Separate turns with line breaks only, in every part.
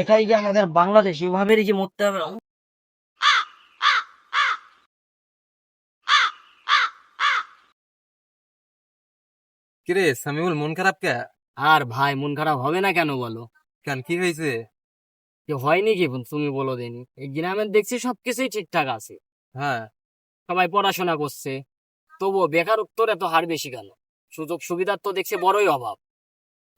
এটাই যে আমাদের বাংলাদেশ এভাবে কি মরতে হবে
কিরে সামিউল মন খারাপ কে?
আর ভাই মন খারাপ হবে না কেন বলো?
কেন কি হয়েছে?
যে হয়নি কি তুমি বলো দেনি। এই গ্রামের দেখছি সবকিছুই ঠিকঠাক আছে।
হ্যাঁ।
সবাই পড়াশোনা করছে। তবুও বেকারত্বর এত হার বেশি কেন? সুযোগ সুবিধার তো দেখছে বড়ই অভাব।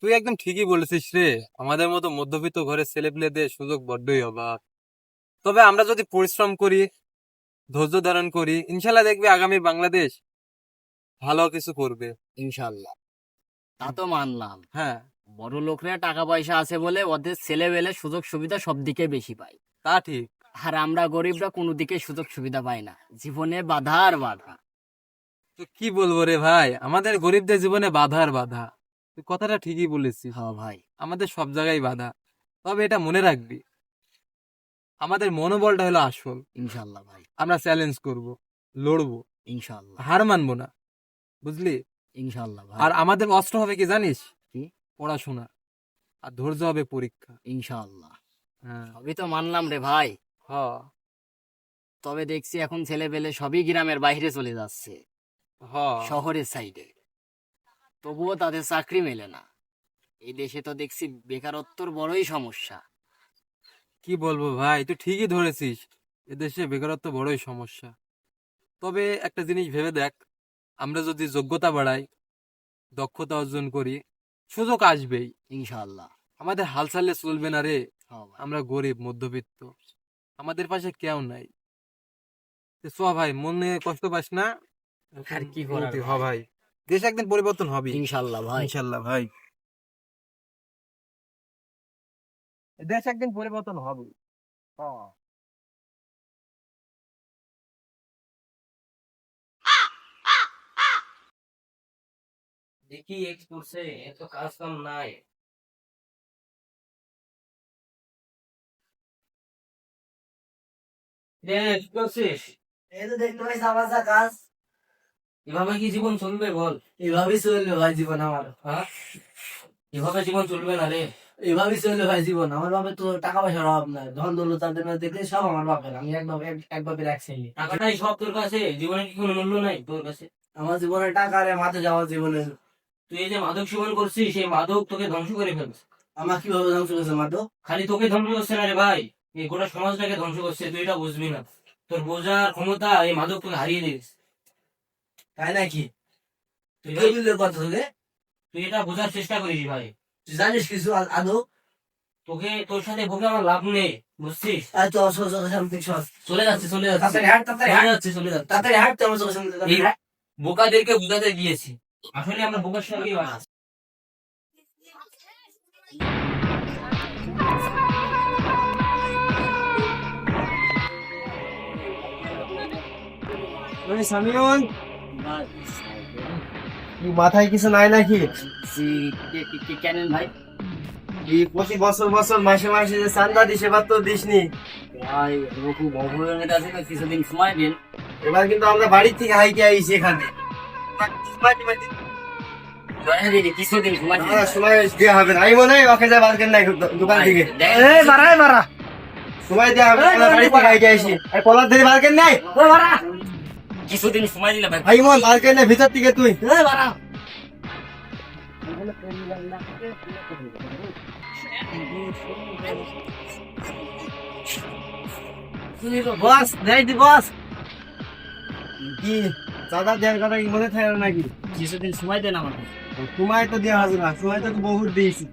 তুই একদম ঠিকই বলেছিস রে। আমাদের মতো মধ্যবিত্ত ঘরের ছেলেপেলেদের সুযোগ বড্ডই অভাব তবে আমরা যদি পরিশ্রম করি ধৈর্য ধারণ করি ইনশাল্লাহ দেখবি আগামী বাংলাদেশ ভালো কিছু করবে।
ইনশাল্লাহ। তা তো মানলাম।
হ্যাঁ।
বড় লোকরা টাকা পয়সা আছে বলে ওদের ছেলে বেলে সুযোগ সুবিধা সব দিকে বেশি পায়।
তা ঠিক।
আর আমরা গরিবরা কোনো দিকে সুযোগ সুবিধা পাই না। জীবনে বাধা আর বাধা।
তো কি বলব রে ভাই? আমাদের গরিবদের জীবনে বাধা আর বাধা। তুই কথাটা ঠিকই বলেছিস।
হ্যাঁ ভাই।
আমাদের সব জায়গায় বাধা। তবে এটা মনে রাখবি আমাদের মনোবলটা হলো আসল।
ইনশাল্লাহ ভাই।
আমরা চ্যালেঞ্জ করব লড়বো
ইনশাল্লাহ
হার মানবো না বুঝলি?
ইনশাল্লাহ ভাই।
আর আমাদের অস্ত্র হবে কি জানিস?
কি?
পড়াশোনা আর ধৈর্য হবে পরীক্ষা।
ইনশাল্লাহ
হ্যাঁ।
সবই তো মানলাম রে ভাই।
হ।
তবে দেখছি এখন ছেলে পেলে সবই গ্রামের বাইরে চলে যাচ্ছে।
হ।
শহরের সাইডে তবুও তাদের চাকরি মেলে না। এই দেশে তো দেখছি বেকারত্বর বড়ই সমস্যা।
কি বলব ভাই তুই ঠিকই ধরেছিস এদেশে বেকারত্ব বড়ই সমস্যা। তবে একটা জিনিস ভেবে দেখ আমরা যদি যোগ্যতা বাড়াই দক্ষতা অর্জন করি সুযোগ আসবেই।
ইনশাল্লাহ
আমাদের হাল ছাড়লে চলবে না রে।
হ্যাঁ
আমরা গরিব মধ্যবিত্ত আমাদের পাশে কেউ নাই। চ ভাই মনে কষ্ট পাস না।
আর কি
উন্নতি হ ভাই। দেশ একদিন পরিবর্তন হবে
ইনশাল্লাহ ভাই।
ইনশাল্লাহ ভাই। দেশ একদিন পরিবর্তন হবে
দেখি এক্স করছে এত কাজ কাম নাই। করছিস
এই তো দেখতে পাইছি আমার যা কাজ।
এভাবে কি জীবন চলবে বল?
এভাবেই চলবে ভাই জীবন আমার।
হ্যাঁ? এভাবে জীবন চলবে না রে।
এভাবেই চলবে ভাই জীবন। আমার বাপের তো টাকা পয়সার অভাব নাই। ধন দৌলত তাদের দেখলে সব আমার বাপের। আমি এক- এক বাপের এক ছেলে।
টাকাটাই সব তোর কাছে। জীবনে কি কোনো মূল্য নাই তোর কাছে?
আমার জীবনে টাকা রে মাঠে যাওয়া জীবনে
তুই এই যে মাদক সেবন করছিস সেই মাদক তোকে ধ্বংস করে ফেলছে।
আমার কীভাবে ধ্বংস করেছে মাদক?
খালি তোকে ধ্বংস করছে না রে ভাই। এই গোটা সমাজটাকে ধ্বংস করছে। তুই এটা বুঝবি না। তোর বোঝার ক্ষমতা এই মাদক তোকে হারিয়ে দিস
তাই নাকি?
তুই
কে বলল কথা তোকে?
তুই এটা বোঝার চেষ্টা করিস ভাই।
তুই জানিস কিছু আদৌ
তোকে তোর সাথে ভোগে আমার লাভ নেই বুঝছিস? চলে যাচ্ছে চলে যাচ্ছে। চলে যাচ্ছে। বোকাদেরকে বুঝাতে গিয়েছি। আসলে আমরা বোকার সঙ্গে
ওই মাথায় কিছু নাই নাকি?
কেন ভাই?
এই প্রতি বছর বছর মাসে মাসে যে চান্দা দিস এবার তো দিসনি।
ভাই খুব অবহেলিত আছে না কিছুদিন সময় দিন।
এবার কিন্তু আমরা বাড়ি থেকে হাইকে আইছি এখানে।
কিছুদিন সময়
দেওয়া হবে না। আমি মনে হয় ওকে যা করেন নাই দোকান থেকে।
দেখ।
বাড়া সময় দেওয়া হবে না, থেকে হাইকে আইছি। এই কলার ধরে নাই?
কিছুদিন সময় দিলে ভাই।
ভাই মন করেন নাই ভিতর থেকে তুই। বস দেই দি বস। কি চাঁদা দেওয়ার কথা কি মনে থাকে নাকি?
কিছুদিন সময় দেন আমাকে।
তোমায় তো দেওয়া হবে না তোমায় তো বহুত দিয়েছি।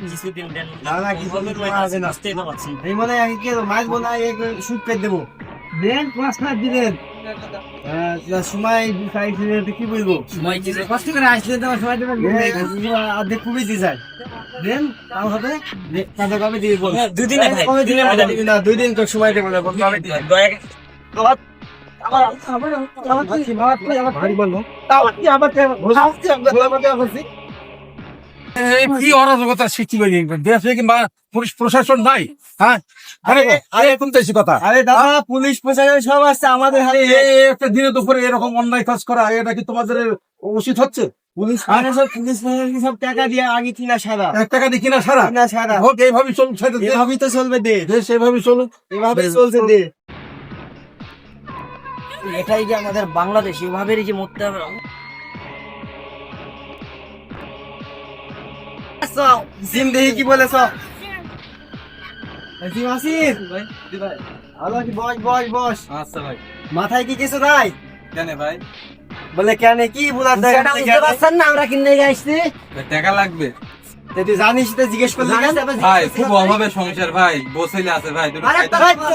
কিছুদিন দেন
না, না, কিছুদিন হবে না।
বুঝতেই পারছেন।
এই মনে হয় কি মাছ বোনা এক শুট দেবো? পাঁচ হাজার দিলেন হ্যাঁ, সময় কি বলব
সময়
কষ্ট করে আসলে তোমার সময় দেবেন অর্ধেক খুবই দিয়ে যায় দেন তাও হবে তাহলে কবে দিয়ে বল
হ্যাঁ,
কবে দিলে
দুদিনে
দিবি না দুই দিন তো সময় দেবো না কবে দিলে
দয়া করে-
আবার আবার আবার আবার কি আবার কি আবার ভারী বলব আবার আবার আবার আবার আবার
এই কি অরাজকতা সৃষ্টি করে দেশে কিংবা পুলিশ প্রশাসন নাই হ্যাঁ? আরে আরে কোন দেশি কথা।
আরে দাদা পুলিশ প্রশাসন সব আসছে আমাদের হাতে।
এই এই একটা দিনে দুপুরে এরকম অন্যায় কাজ করা এটা কি তোমাদের উচিত হচ্ছে?
পুলিশ প্রশাসন পুলিশ প্রশাসন সব টাকা দিয়ে আগে কিনা সারা।
এক টাকা দিয়ে কিনা সারা?
কিনা সারা।
হোক এইভাবেই চলুন
এভাবেই তো চলবে দেশ
দেশ এইভাবেই চলুন
এভাবে চলছে
এটাই যে আমাদের বাংলাদেশ এভাবেই যে মরতে হবে।
জিম দেখি কি বলেছ। জিম। আসিস ভালো আছি বস বস বস।
আচ্ছা ভাই।
মাথায় কি কিছু নাই?
কেন ভাই?
বলে কেন কি বলার দেখা বুঝতে পারছেন
না আমরা কিনে আসছি।
টাকা লাগবে।
তুই জানিস তো জিজ্ঞেস করলি কেন?
ভাই খুব সংসার ভাই বসেলে আছে ভাই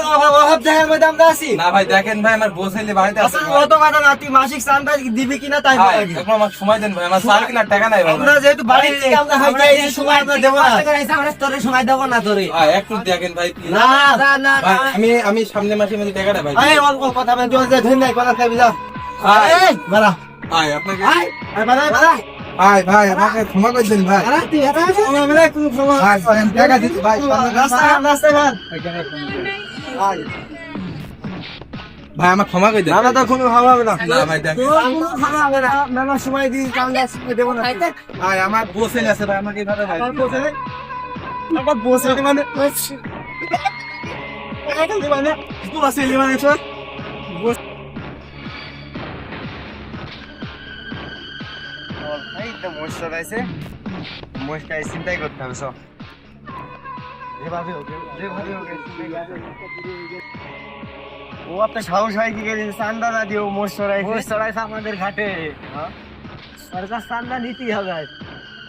অভাব- অভাব মধ্যে আমরা আছি।
না ভাই দেখেন ভাই আমার বসেলে বাড়িতে আছে।
অত কথা না তুই মাসিক চান্দা দিবি কিনা তাই
ভাই, এখন আমার সময় দেন ভাই আমার সার কিনা টাকা নাই ভাই।
আমরা যেহেতু বাড়ির থেকে আমরা হাইটে এই সময় আমরা দেবো না।
আমরা তোরে সময় দেবো না তোরে।
ভাই একটু দেখেন ভাই
না না না
আমি আমি সামনে মাসে মধ্যে টাকাটা ভাই
এই অল্প কথা বলে তুই ধরে নাই কথা খাবি যা
আপনাকে
ভাই ভাই আমাকে ক্ষমা করে দিন ভাই। টাকা দিচ্ছি ভাই
ভাই
ভাই আমার ক্ষমা করে দেন।
না না তো কোনো ভালো হবে না।
না ভাই দেখেন
তোর ভালো হবে না। মেলার সময় দিন সময় দেবো না।
ভাই আমার বসেলে আছে ভাই আমাকে এইভাবে ভাই
বসে আমার বসে মানে মানে তুই বসে মানে চল তো মোস্টার আছে। চিন্তাই করতে হবে সব যেভাবে হোক যেভাবে হোক ও আপনার সাহস হয় কি গেলেন চান্দা না দিয়ে ও মোস্টার আছে মোস্টার আমাদের ঘাটে। সরকার চান্দা নিতেই হবে।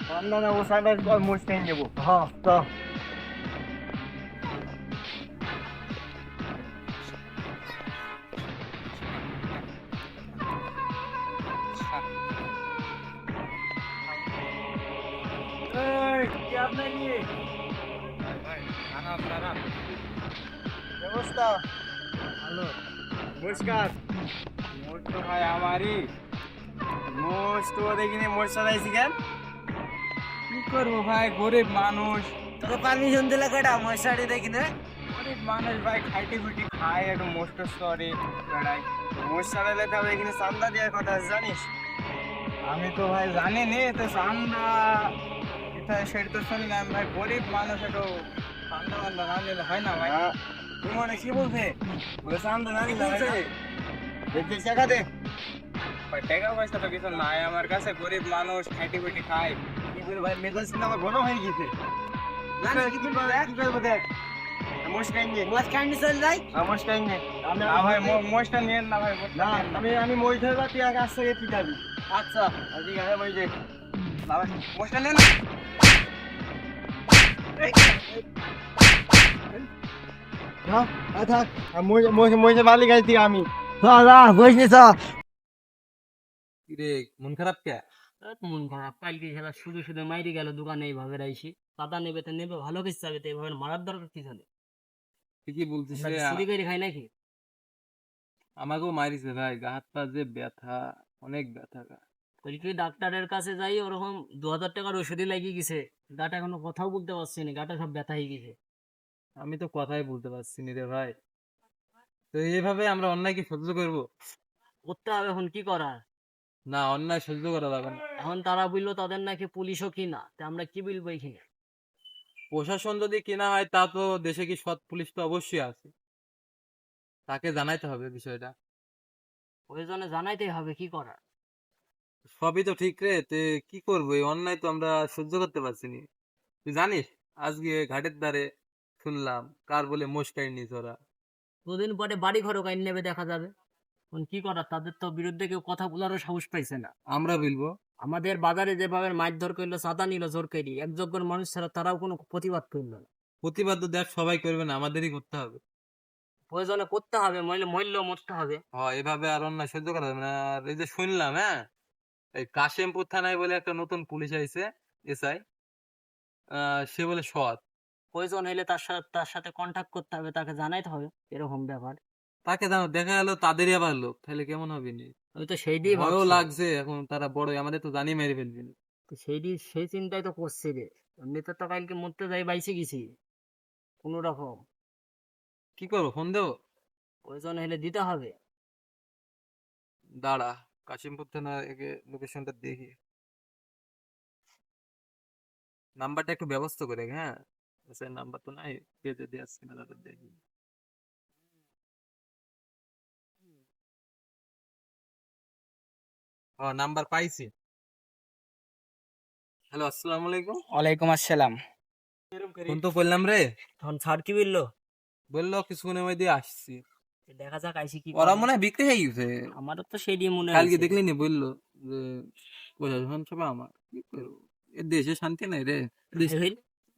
চান্দা না ও চান্দা মোস্টাই নেব। হ্যাঁ তো হ্যালো। নমস্কার। তো ভাই আমারই। মোষ তো দেখিনি মোষ চালাইছি কেন?
কি করব ভাই গরিব মানুষ।
তোকে পারমিশন দিলে কেটা মশারি দেখি না।
গরিব মানুষ ভাই খাইটি খুটি খায় একটু মোষ্ট করে বেড়ায়। মোষ চালাইলে তবে এখানে চান্দা দেওয়ার কথা জানিস?
আমি তো ভাই জানি নে তো চান্দা এটা সেটা তো শুনলাম ভাই গরিব মানুষ একটু চান্দা বান্দা না নিলে হয় না ভাই।
তুমি মনে কি বলছে বলে চান্দা না। নিলে হয় না? দেখি টাকা দে
টাকা পয়সা তো কিছু নাই আমার কাছে। গরিব মানুষ খুটি খায়।
কি করে ভাই মেজাজ কিন্তু আমার ঘন হয়ে গেছে। না না কি করব দেখ। কি করব দেখ। খাইনি আমি
না না
না। মই ধরবা তুই আগে আসতে পিটাবি
আচ্ছা।
ঠিক আছে মই যে
না নেন না।
মই মই মই যে বালি গাইছি আমি।
বসনি
রে মন খারাপ কে?
মন খারাপ। কালকে খেলা শুধু শুধু মাইরে গেল দোকানে এইভাবে রাইছি। দাদা নেবে তো নেবে ভালো কিছু চাবে তো এইভাবে মারার দরকার কি জানে
ঠিকই বলছিস
চুরি করে খাই নাকি?
আমাকেও মারিছে ভাই গা হাত পা যে ব্যথা অনেক ব্যথা গা।
তুই ডাক্তারের কাছে যাই ওরকম দু হাজার টাকার ওষুধই লাগিয়ে গেছে। গাটা এখনও কথাও বলতে পারছি না গাটা সব ব্যথা হয়ে গেছে।
আমি তো কথাই বলতে পারছি না রে ভাই। তো এইভাবে আমরা অন্যায় কি সহ্য করব?
করতে হবে এখন কি করার?
না অন্যায় সহ্য করা যাবে না।
এখন তারা বলল তাদের নাকি পুলিশও কিনা তা আমরা কি বলব এখানে?
প্রশাসন যদি কেনা হয় তা তো দেশে কি সৎ পুলিশ তো অবশ্যই আছে। তাকে জানাইতে হবে বিষয়টা।
প্রয়োজনে জানাইতে হবে কি করার।
সবই তো ঠিক রে তে কি করব? এই অন্যায় তো আমরা সহ্য করতে পারছি না। তুই জানিস আজকে ঘাটের ধারে শুনলাম কার বলে মোস্টাই নিস ওরা
দুদিন পরে বাড়ি ঘরও কাইন নেবে দেখা যাবে। এখন কি করার তাদের তো বিরুদ্ধে কেউ কথা বলারও সাহস পাইছে না।
আমরা বলব।
আমাদের বাজারে যেভাবে মারধর করল চাঁদা নিল জোর করি একযোগ্য মানুষ ছাড়া তারাও কোনো প্রতিবাদ করল না।
প্রতিবাদ তো দেখ সবাই করবে না আমাদেরই করতে হবে।
প্রয়োজনে করতে হবে মহিলা মূল্য মরতে হবে।
হয় এভাবে আর অন্যায় সহ্য করা যাবে না। আর এই যে শুনলাম হ্যাঁ? এই কাশিমপুর থানায় বলে একটা নতুন পুলিশ আইছে এসআই। সে বলে সৎ।
প্রয়োজন হলে তার সাথে তার সাথে কন্ট্যাক্ট করতে হবে তাকে জানাইতে হবে এরকম ব্যাপার।
তাকে জানো দেখা গেল তাদেরই আবার লোক তাহলে কেমন হবে নি?
আমি তো সেই দিয়ে
ভয়ও লাগছে এখন তারা বড় আমাদের তো জানি মেরে ফেলবি
সেই দিয়ে সেই চিন্তাই তো করছি রে। এমনিতে তো কালকে মরতে যাই বাইসে গেছি। কোনো রকম।
কি করব ফোন দেবো?
প্রয়োজন হলে দিতে হবে।
দাঁড়া কাশিমপুর থানা একে লোকেশনটা দেখি। নাম্বারটা একটু ব্যবস্থা করে হ্যাঁ? স্যার নাম্বার তো নাই কে যদি আসছে না তাদের দেখি ও নাম্বার পাইছি হ্যালো আসসালামু আলাইকুম
ওয়ালাইকুম আসসালাম
ফোন তো করলাম রে
তখন স্যার কি বলল
বলল কিছুক্ষণের মধ্যে আসছি
দেখা যাক আইসি কি
ওরা মনে হয় বিক্রি হয়ে গেছে
আমারও তো সেটাই মনে
কালকে দেখলি নি বলল যে প্রশাসন সভা আমার কি করব এ দেশে শান্তি নাই রে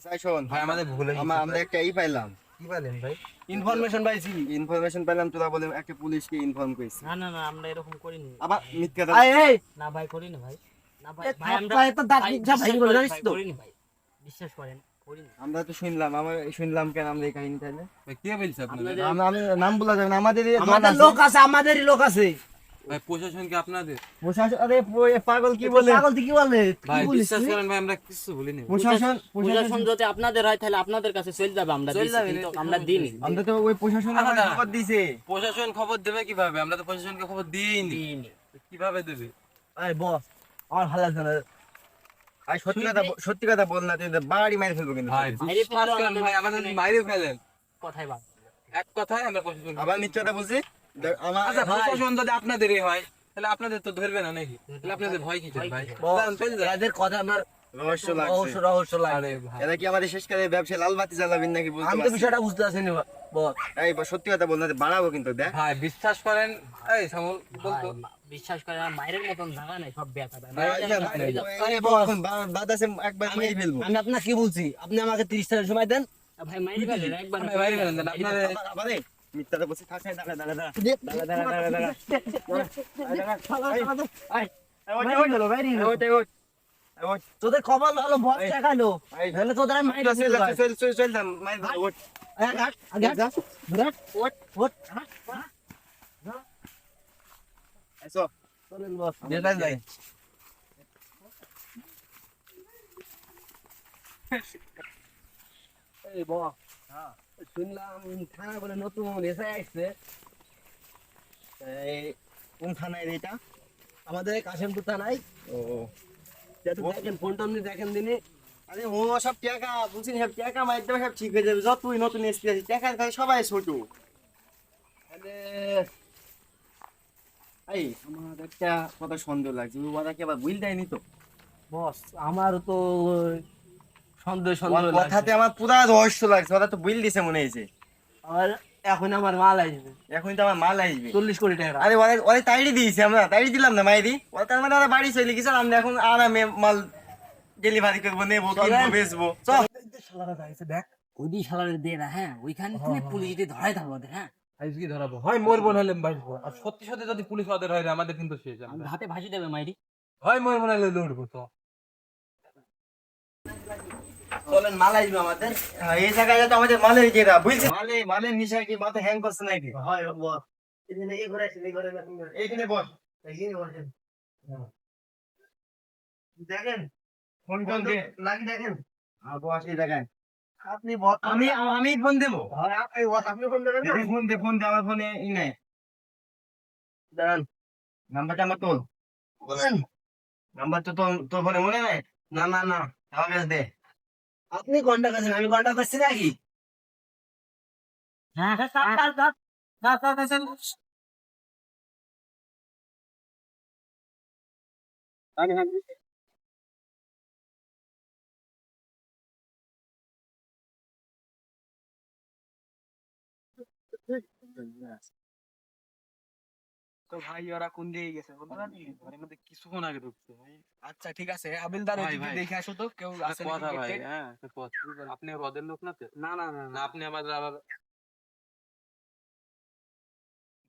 আচ্ছা, শোন,
ভাই আমাদের ভুল
আমা-
গেছে।
আমরা একটা ই পাইলাম।
কি বলেন ভাই?
ইনফরমেশন পাইছি।
ইনফরমেশন পাইলাম তোরা বলে একটা পুলিশকে ইনফর্ম করেছি।
না না না আমরা এরকম করিনি।
আবার মিথ্যা
এই এই! না ভাই করিনি ভাই। না ভাই ভাই আমরা তো দাঁত যা ভাই বলে জানিস তো। করিনি ভাই। বিশ্বাস করেন
আমরা তো শুনলাম আমার শুনলাম কেন আমরা এই কাহিনী তাহলে
ভাই কে বলছে আপনাদের?
নাম বলা যাবে না আমাদের
আমাদের লোক আছে আমাদেরই লোক আছে।
ভাই প্রশাসন কি আপনাদের?
প্রশাসন আরে পাগল কি বলে?
পাগল কি বলে?
ভাই বিশ্বাস করেন ভাই আমরা কিছু বলিনি
প্রশাসন
প্রশাসন
প্রশাসন
যদি আপনাদের হয় তাহলে আপনাদের কাছে চলে যাবে আমরা
চলে যাবে,
কিন্তু আমরা দিইনি।
আমরা তো ওই প্রশাসন খবর দিছে।
প্রশাসন খবর দেবে কীভাবে? আমরা তো প্রশাসনকে খবর দিইনি। কীভাবে দেবে?
এই বস আমার ভালো লাগছে না।
সত্যি কথা সত্যি কথা বল না তুই বাড়ি মারি ফেলব কিন্তু।
ভাই বিশ্বাস করেন ভাই আমাদের। ফেলেন।
কথাই বাদ।
এক কথায় আমরা প্রশাসন
আবার মিথ্যাটা বলছি?
আচ্ছা প্রশাসন যদি আপনাদেরই হয় তাহলে আপনাদের তো ধরবে না নাকি? তাহলে আপনাদের ভয় কি ভাই।
এদের কথা আমার
রহস্য লাগছে।
রহস্য রহস্য লাগে
ভাই।
এরা কি আমাদের শেষ কালে ব্যবসায় লাল বাতি জ্বালাবেন নাকি
আমি তো বিষয়টা বুঝতে পারছি না
এই সত্যি কথা বল বাড়াবো কিন্তু দেখ।
ভাই বিশ্বাস করেন? এই সামল বলতো
বিশ্বাস করে আমার মায়ের মতন জায়গা নাই সব ব্যথা দেয়
ভাই, এই যে,
আরে
এই
বস।
এখন বা- বাদ আছে একবার মেরে ফেলব।
আমি আপনাকে কি বলছি? আপনি আমাকে তিরিশ টাকা সময় দেন। ভাই মাইরে ফেলেন একবার
ভাই ফেলেন আপনার
আবার- আবার এই, মিথ্যাটা বসে থাকে দাঁড়া দাঁড়া দাঁড়া দাঁড়া দাঁড়া দাঁড়া দাঁড়া
তোদের খবর হলো বস দেখালো তাহলে তোদের আমি মাইর
চল চল চল চল মাইর ওট
আগে যা ওট
ওট এসো
চলেন বস
দেখা যায়
এই বস হ্যাঁ শুনলাম থানা বলে নতুন এসে আসছে।
এই, কোন থানায় এটা?
আমাদের এই কাশিমপুর থানায়।
ও,
দেখেন ফোন টোন দেখেন দিনে।
আরে ও সব টাকা বুঝছেন সব টাকা মার দেবে সব ঠিক হয়ে যাবে। যতই নতুন এসপি আছে টাকার কাছে সবাই ছোট। তাহলে এই আমার একটা কথা সন্দেহ লাগছে। ওই ওরা কি আবার বুঝ দেয়নি তো?
বস আমার তো সন্দেহ সন্দেহ
কথাতে আমার পুরা রহস্য লাগছে ওরা তো বুঝ দিছে মনে হয়েছে।
আর এখন আমার মাল আসবে।
এখন তো আমার মাল আসবে।
চল্লিশ কোটি টাকা।
আরে ওরা ওরা তাইড়ি দিয়েছে আমরা তাইড়ি দিলাম না মাইরি। ওরা তার মানে বাড়ি চলে গেছে আমরা এখন আরামে মাল ডেলিভারি করব নেব কিনবো বেচবো। চল।
ওই শালারে দে না হ্যাঁ? ওইখানে তুমি পুলিশ যদি ধরাই হ্যাঁ?
আজকে ধরাবো? হয় মরবো নাহলে বাঁচবো। আর সত্যি সত্যি যদি পুলিশ ওদের হয় আমাদের কিন্তু শেষ আমরা।
হাতে ভাসি দেবে মাইরি।
হয় মরবো নাহলে লড়বো তো।
চলেন মাল আসবে আমাদের।
হ্যাঁ, এই জায়গায় যাতে আমাদের মালের যেটা বুঝছে। মালে মালের নিশা কি মাথা হ্যাং করছে নাকি?
হয় বস এখানে এই ঘরে এই ঘরে
এইখানে বল
এইখানে বসেন।
দেখেন? ফোন টোন
লাগি দেখেন?
আর বস এই জায়গায়।
আপনি
আমি আমি ফোন দেবো।
আপনি ফোন দেবেন
ফোন দে ফোন দে আমার ফোনে ই নাই।
দাঁড়ান।
নাম্বারটা আমার তোল।
বলেন।
নাম্বার তো তোর ফোনে মনে নাই?
না না না
আমার দে।
আপনি কোনটা করছেন আমি কোনটা করছি নাকি Yes.
তো ভাই ওরা কোন দিকে গেছে বলতে পারবি?
ঘরের মধ্যে কিছুক্ষণ আগে ঢুকছে ভাই।
আচ্ছা ঠিক আছে।
ভাই,
ওইদিকে দেখে আসো তো কেউ আছে
কথা ভাই হ্যাঁ আপনি ওদের লোক না তো?
না না না
আপনি আমাদের আবার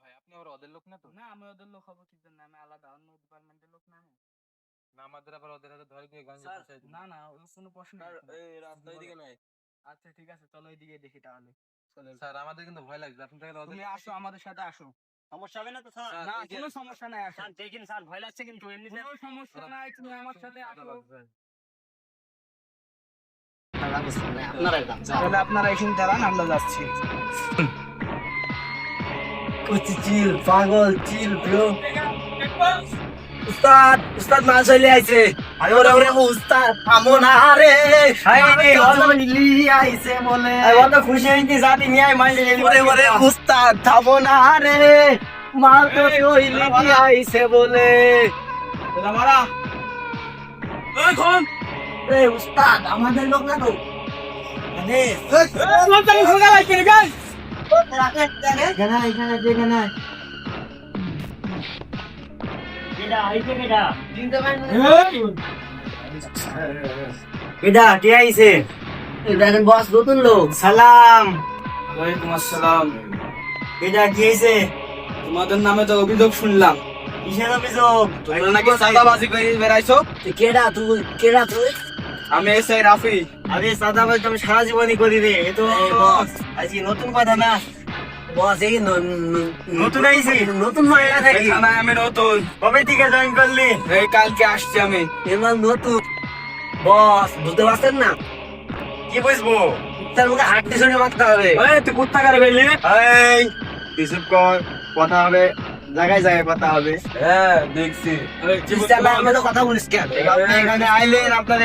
ভাই আপনি ওর ওদের লোক না তো?
না আমি ওদের লোক হব কি জন্য? আমি আলাদা অন্য ডিপার্টমেন্টের লোক না আমি।
না আমাদের আবার ওদের হাতে ধরে দিয়ে গঞ্জে
না না কোনো প্রশ্ন নেই। আচ্ছা ঠিক আছে চলো ওইদিকে দেখি তাহলে।
স্যার আমাদের কিন্তু ভয় লাগছে। আপনি তাহলে
তুমি আসো আমাদের সাথে আসো।
সমস্যা হবে না তো স্যার?
স্যার,
না কোনো সমস্যা নাই
স্যার দেখেন স্যার ভয় লাগছে কিন্তু এমনিতে
কোনো সমস্যা নাই তুমি আমার সাথে আসো।
আপনারা যান
তাহলে আপনারা এখানে দাঁড়ান আমরা যাচ্ছি।
চিল পাগল চিল ব্রো উস্তাদ! উস্তাদ মাল চলে আইছে। আরে ওরে ওরে উস্তাদ থামো না রে রে অজলি আইছে বলে। আই বন্ধ খুশি হইতে জাতি নিয়ে আই মাল ওরে ওরে উস্তাদ থামো না রে মাল তো চইলি আইছে বলে। মারা। ওই কোন? এ উস্তাদ আমাদের লোক না তো। মানে এখানে এখানে এখানে এটা কে আইছে? দেখেন বস নতুন লোক। সালাম।
ওয়ালাইকুম আসসালাম।
এটা কি আইছে?
তোমাদের নামে তো অভিযোগ শুনলাম।
কিসের অভিযোগ?
তোমরা নাকি সাদাবাজি করে বেড়াইছো?
কেডা তুই? কেডা তুই?
আমি এসআই রাফি।
সাদা আমি সারা জীবনই করি রে। এ তো আজকে নতুন কথা না। নতুন আইছি। নতুন নাকি
আমি নতুন।
কবে থেকে জয়েন করলি?
এই কালকে আসছি আমি।
নতুন। বস বুঝতে পারছেন না? কি বুঝব? তার মুখে হাঁটতে শুনে মারতে হবে।
তুই কোথা করে
এই। কিছু কর কথা হবে। জায়গায় জায়গায় কথা হবে।
হ্যাঁ দেখছি।
কথা বলিস কেন? আপনি এখানে আইলেন আপনার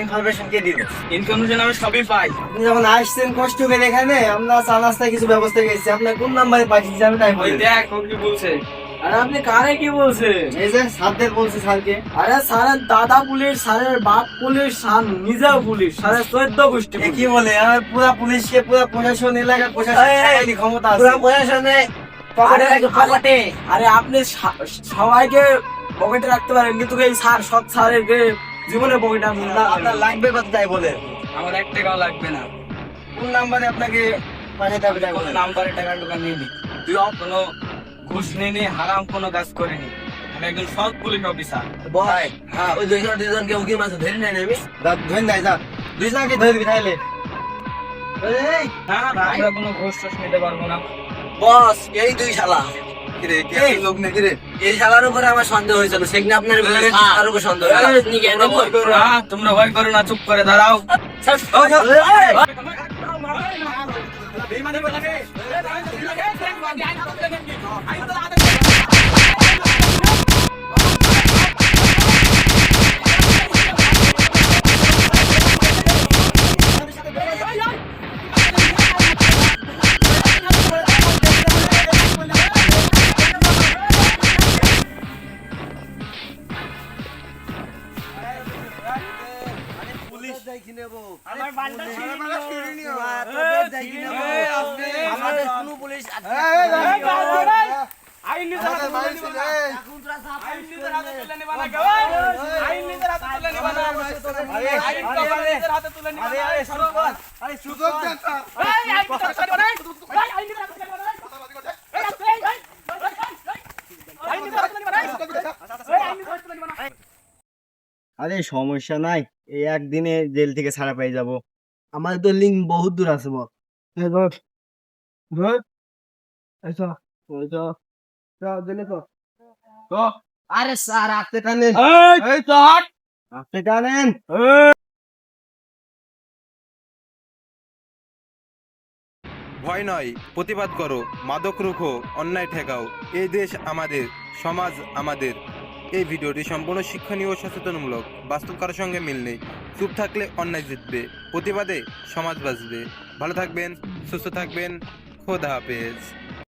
ইনফরমেশন কে দিল
ইনফরমেশন আমি সবই পাই।
আপনি যখন আসছেন কষ্ট করে এখানে আমরা চা নাস্তায় কিছু ব্যবস্থা করেছি। আপনার কোন নাম্বারে পাঠিয়েছি আমি তাই বলি।
দেখ ও কি বলছে? আরে আপনি কারে কি বলছে
এই যে সাথের বলছি স্যারকে।
আরে স্যারের দাদা পুলিশ স্যারের বাপ পুলিশ স্যার নিজেও পুলিশ স্যারের চোদ্দ গোষ্ঠী
কি বলে? আমার পুরা পুলিশকে পুরা প্রশাসন এলাকা প্রশাসন ক্ষমতা আছে।
পুরা প্রশাসনে। আরে আপনি সবাইকে পকেটে রাখতে পারেন কিন্তু এই স্যার সব স্যারের জীবনে পকেটে
আপনার- আপনার লাগবে কত তাই বলে।
আমার এক টাকাও লাগবে না।
কোন নাম্বারে আপনাকে পাঠাতে হবে তাই
কোন নাম্বারে টাকা টুকা নিয়ে নি? তুই কোনো ঘুষ নিয়ে হারাম কোনো কাজ করিনি আমি একজন সৎ পুলিশ অফিসার।
ভাই হ্যাঁ ওই দুইজন দুইজনকে উকি মাছ ধরে নেই নেবি। ধরে নাই দুইজনকে ধরে দিবি তাইলে। এই
না না আমরা কোনো ঘুষ টুস নিতে পারব না।
বস এই দুই শালা
এই লোক নাকি রে
এই শালার উপরে আমার সন্দেহ হয়েছিল সেখানে আপনার আর উপরে সন্দেহ
তোমরা ভয় করো না তোমরা ভয় করো না চুপ করে দাঁড়াও
আমার বান্ডা ছিড়ে নিও তোদের দেখি নেব আমাদের কোনো পুলিশ
আইন নিজের হাতে তুলে নিবা না আইন নিজের হাতে তুলে নিবা না কেউ আইন নিজের হাতে তুলে নিবা না আইন নিজের হাতে তুলে নিবা না এই সরো বল
আরে সুযোগ দেন
নিজের হাতে তুলে নিবা না এই আইন নিজের হাতে তুলে নিবা না এই এই আইন নিজের হাতে না এই আইন নিজের হাতে তুলে নিবা না
আরে সমস্যা নাই এই একদিনে জেল থেকে ছাড়া পেয়ে যাব। আমাদের তো লিঙ্ক বহুত দূর আছে বল। আরে স্যার আপনি টানেন।
এই!
টানেন।
ভয় নয় প্রতিবাদ করো। মাদক রুখো অন্যায় ঠেকাও। এই দেশ আমাদের সমাজ আমাদের। এই ভিডিওটি সম্পূর্ণ শিক্ষণীয় ও সচেতনমূলক। বাস্তব কারোর সঙ্গে মিল নেই। চুপ থাকলে অন্যায় জিতবে। প্রতিবাদে সমাজ বাঁচবে। ভালো থাকবেন, সুস্থ থাকবেন। খোদা হাফেজ।